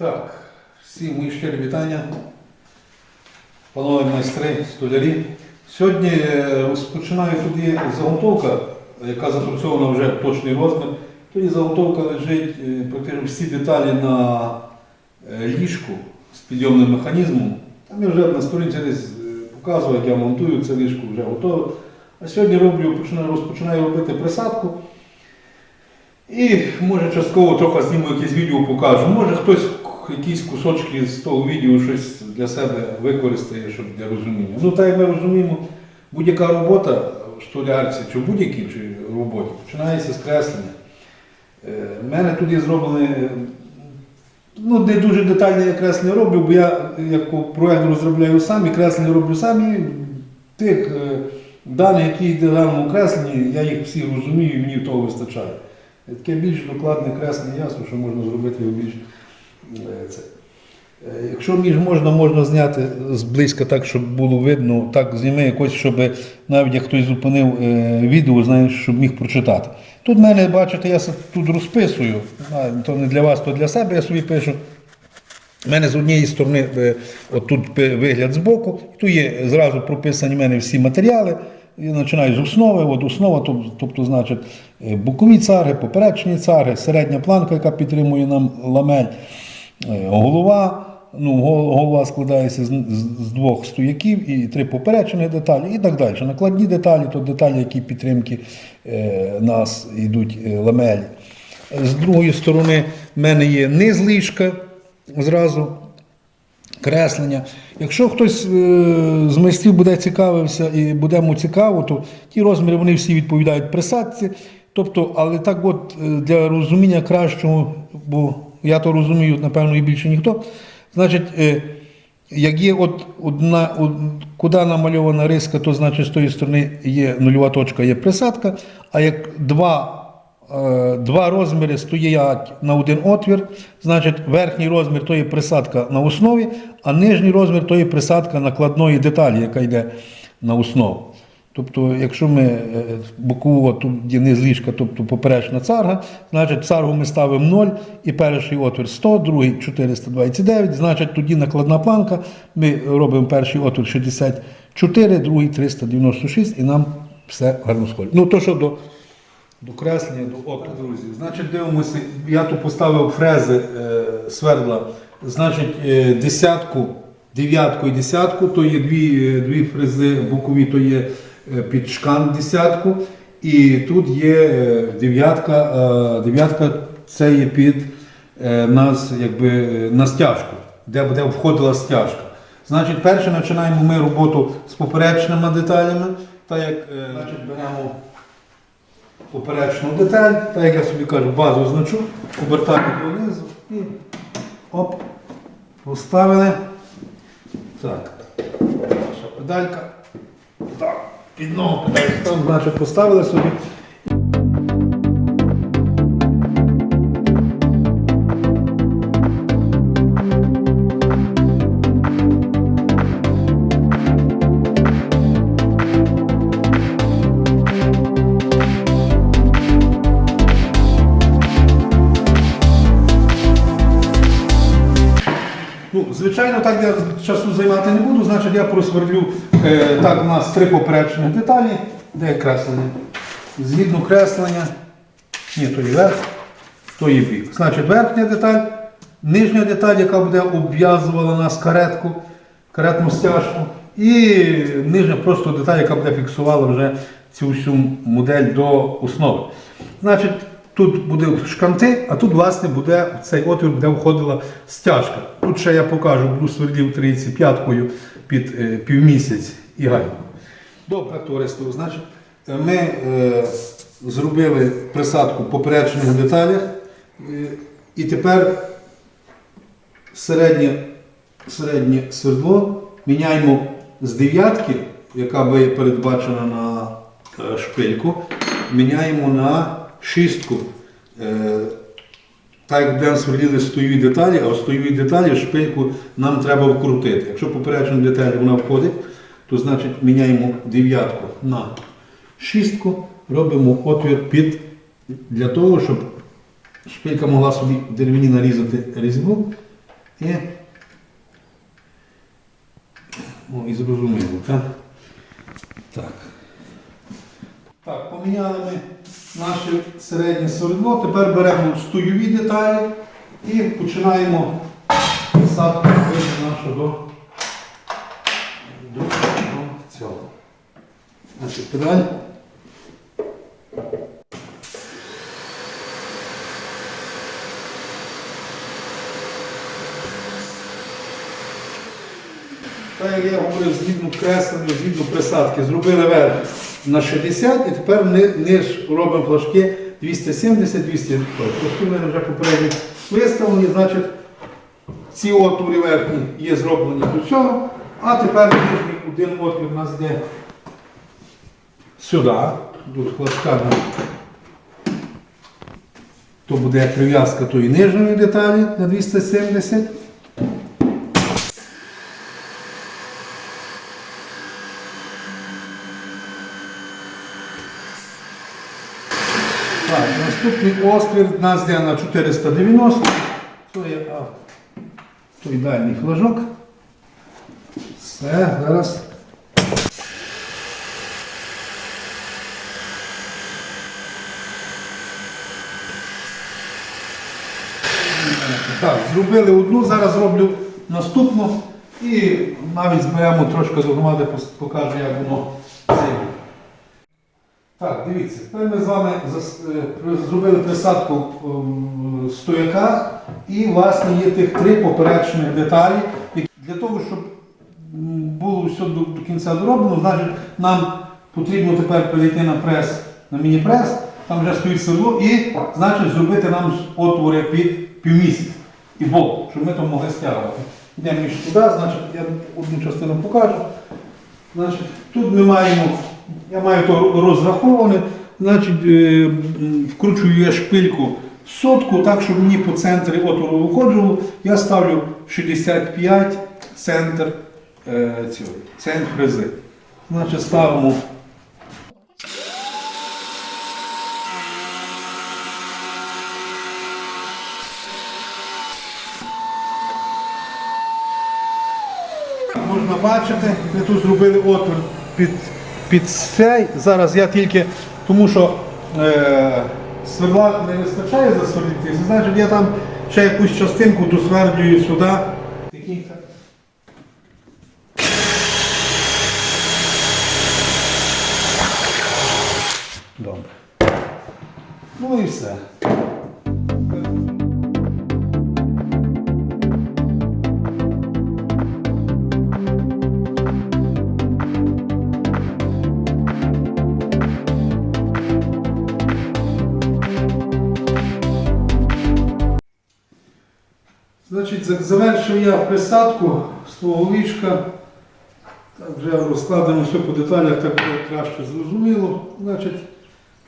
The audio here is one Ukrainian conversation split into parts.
Так, всі мої щирі вітання. Панове майстри, столярі. Сьогодні е, розпочинаю тут заготовка, яка запрацьована вже точний розмір. Тоді заготовка лежить е, практично всі деталі на е, ліжку з підйомним механізмом. Там я вже на сторінці десь показував, як я монтую це ліжко, вже готове. А сьогодні роблю, починаю, розпочинаю робити присадку. І може частково трохи зніму якесь відео покажу. Може хтось якісь кусочки з того відео щось для себе використає, щоб для розуміння. Ну так як ми розуміємо, будь-яка робота в столярці чи в будь-якій роботі починається з креслення. Е, в мене тут є зроблені, е, ну не дуже детальне я креслення роблю, бо я як проєкт розробляю сам і креслення роблю сам. І тих е, даних, які йде в даному кресленні, я їх всі розумію і мені того вистачає. Таке більш докладне креслення, ясно, що можна зробити його більш е, це. Е, Якщо між можна, можна зняти зблизька так, щоб було видно, так зніми якось, щоб навіть як хтось зупинив е, відео, знаєш, щоб міг прочитати. Тут в мене, бачите, я тут розписую, то не для вас, то для себе я собі пишу. У мене з однієї сторони е, отут вигляд збоку, тут є зразу прописані в мене всі матеріали. Я починаю з основи. От основа, тоб- тобто, значить, бокові цари, поперечні цари, середня планка, яка підтримує нам ламель, голова. Ну, голова складається з, з- двох стояків і три поперечні деталі, і так далі. Накладні деталі, то деталі, які підтримки е, нас йдуть е, ламелі. З другої сторони, в мене є низ ліжка зразу креслення. Якщо хтось е, з майстрів буде цікавився і буде йому цікаво, то ті розміри вони всі відповідають присадці. Тобто, але так от е, для розуміння кращого, бо я то розумію, напевно, і більше ніхто. Значить, е, як є от одна, од- куди намальована риска, то значить з тої сторони є нульова точка, є присадка, а як два Е, Два розміри стоять на один отвір, значить верхній розмір то є присадка на основі, а нижній розмір то є присадка накладної деталі, яка йде на основу. Тобто, якщо ми е, бокову, от тут є низ ліжка, тобто поперечна царга, значить царгу ми ставимо 0 і перший отвір 100, другий 429, значить тоді накладна планка, ми робимо перший отвір 64, другий 396 і нам все гарно сходить. Ну то що до до креслення, до ока, друзі. Значить, дивимося, я тут поставив фрези е, свердла. Значить, е, десятку, дев'ятку і десятку, то є дві, е, дві фрези бокові, то є під шкан десятку. І тут є е, дев'ятка, е, дев'ятка це є під е, нас, якби, е, на стяжку, де буде входила стяжка. Значить, перше починаємо ми роботу з поперечними деталями. Так як е, значить, беремо поперечну деталь, так як я собі кажу, базу значу, обертаю донизу і оп, поставили. Так, наша педалька. Так, під ногу питаюся. значить поставили собі. Звичайно, так я часу займати не буду, значить я просверлю. Е, так, у нас три поперечні деталі. Де креслення? Згідно креслення. Ні, то є верх, то є бік. Значить, верхня деталь, нижня деталь, яка буде обв'язувала нас каретку, каретну стяжку. І нижня просто деталь, яка буде фіксувала вже цю всю модель до основи. Значить, тут буде шканти, а тут, власне, буде цей отвір, де входила стяжка. Тут ще я покажу, буду свердлів 35-кою під е, півмісяць і гайку. Добре, товариство, значить, ми е, зробили присадку в поперечних деталях. Е, і тепер середнє, середнє свердло міняємо з дев'ятки, яка би передбачена на е, шпильку, міняємо на шістку. Е, Так як будемо сверлили стоєві деталі, а в стоєві деталі шпильку нам треба вкрутити. Якщо поперечна деталь вона входить, то значить міняємо дев'ятку на шістку, робимо отвір під для того, щоб шпилька могла собі в деревині нарізати різьбу І, ну, і зрозуміло, так? Так. Так, поміняли ми наше середнє свердло. Тепер беремо стоєві деталі і починаємо садку нашого до цього. Значить, педаль. Так як я говорив, згідно креслення, згідно присадки, зробили верх на 60 і тепер ни- ниж робимо флажки 270-200. Флажки в мене вже попередньо виставлені, значить ці отвори верхні є зроблені до цього, а тепер нижній один отвір у нас йде сюди, тут флажка то буде прив'язка тої нижньої деталі на 270. Так, наступний острів нас на 490. Це є той дальній флажок. Все, зараз. Так, зробили одну, зараз зроблю наступну і навіть зберемо трошки до громади, покажу, як воно. Так, дивіться, тепер ми з вами е, зробили присадку ем, стояка і власне є тих три поперечних деталі. Для того, щоб було все до, до кінця дороблено, значить нам потрібно тепер перейти на прес, на міні-прес, там вже стоїть село, і значить зробити нам отвори під півмісяць і бок, щоб ми там могли стягувати. Йдемо між туди, значить, я одну частину покажу. Значить, тут ми маємо, я маю то розраховане, значить, е, вкручую я шпильку в сотку, так, щоб мені по центрі отвору виходило, я ставлю 65 центр е, центр фрези. Значить, ставимо. Можна бачити, ми тут зробили отвір під, під цей. Зараз я тільки, тому що е, сверла не вистачає засверлити, значить я там ще якусь частинку досвердлюю сюди. Добре. Ну і все. Значить, завершив я присадку свого ліжка. Так, вже розкладено все по деталях, так буде краще зрозуміло. Значить,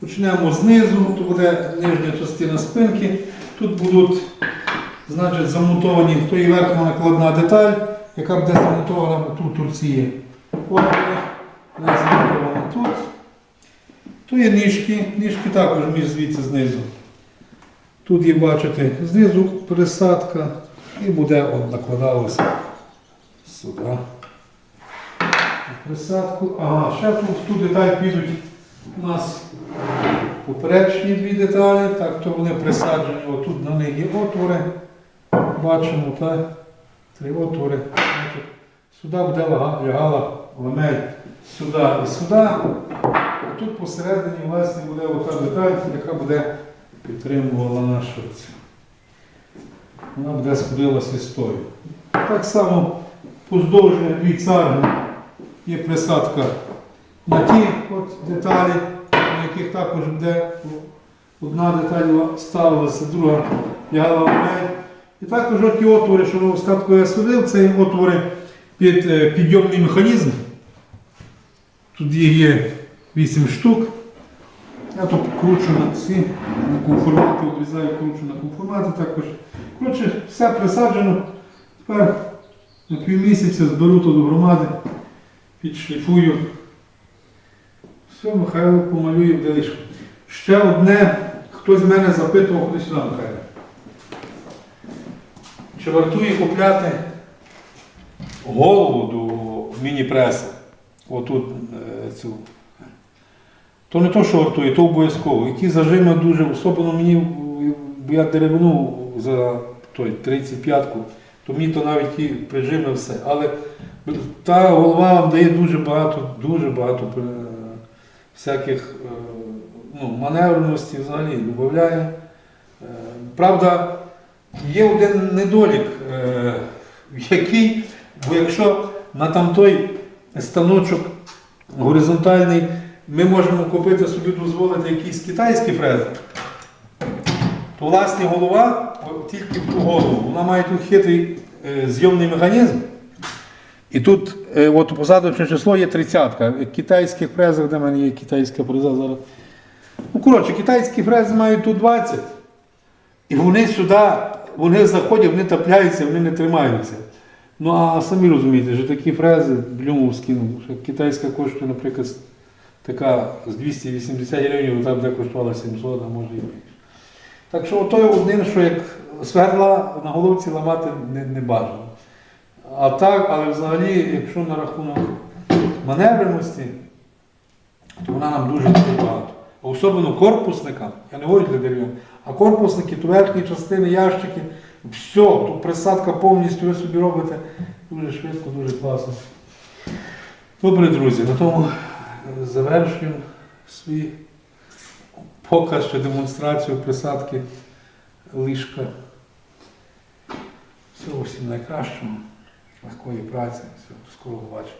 почнемо знизу, то буде нижня частина спинки. Тут будуть значить, замонтовані, то є верхня накладна деталь, яка буде замонтована тут торціє. От вона замонтована тут. То є ніжки, ніжки також між звідси знизу. Тут є, бачите, знизу присадка і буде от накладалося сюди. Присадку. Ага, ще тут в ту деталь підуть у нас поперечні дві деталі, так, то вони присаджені, отут на них є отвори. Бачимо, так, три отвори. Сюди буде лягала ламель сюди і сюди. Тут посередині власне буде ота деталь, яка буде підтримувала нашу цю. Вона буде сходилася з. Так само поздовж дві царги є присадка на ті от деталі, на яких також буде одна деталь ставилася, друга лягала в неї. І також ті отвори, що остатку я судив, це отвори під е, підйомний механізм. Тут є, є 8 штук. Я тут кручу на ці на конформати, обрізаю, кручу на конформати також. Коротше, все присаджено. Тепер на півмісяця зберу до громади, підшліфую. Все, Михайло помалює в делишку. Ще одне, хтось мене запитував, куди сюди, Михайло. чи вартує купляти голову до міні-преси. Отут е, цю. То не то, що вартує, то обов'язково. Які зажими дуже, особливо мені, я деревину за той 35-ку, то мені то навіть і прижими все. Але та голова вам дає дуже багато, дуже багато е, всяких е, ну, маневреності взагалі додає. Е, Правда, є один недолік, який, бо якщо на там той станочок горизонтальний ми можемо купити собі дозволити якісь китайські фрези, то власне голова тільки в ту голову. Вона має тут хитрий е, зйомний механізм. І тут е, от посадочне число є 30-ка. В китайських фрезах, де в мене є китайська фреза зараз. Ну, коротше, китайські фрези мають тут 20. І вони сюди, вони заходять, вони тапляються, вони не тримаються. Ну а самі розумієте, що такі фрези блюмовські, ну, китайська коштує, наприклад, така з 280 гривень, там де коштувала 700, а може і. Так що ото один, що як сверла на головці ламати не, не бажано. А так, але взагалі, якщо на рахунок маневреності, то вона нам дуже багато. Особливо корпусникам, я не говорю для дерев'ян, а корпусники, то верхні частини, ящики, все, тут присадка повністю ви собі робите дуже швидко, дуже класно. Добре, друзі, на тому завершуємо свій показ чи демонстрацію присадки лишка. Всього всім найкращого, легкої праці, Всього скоро побачимо.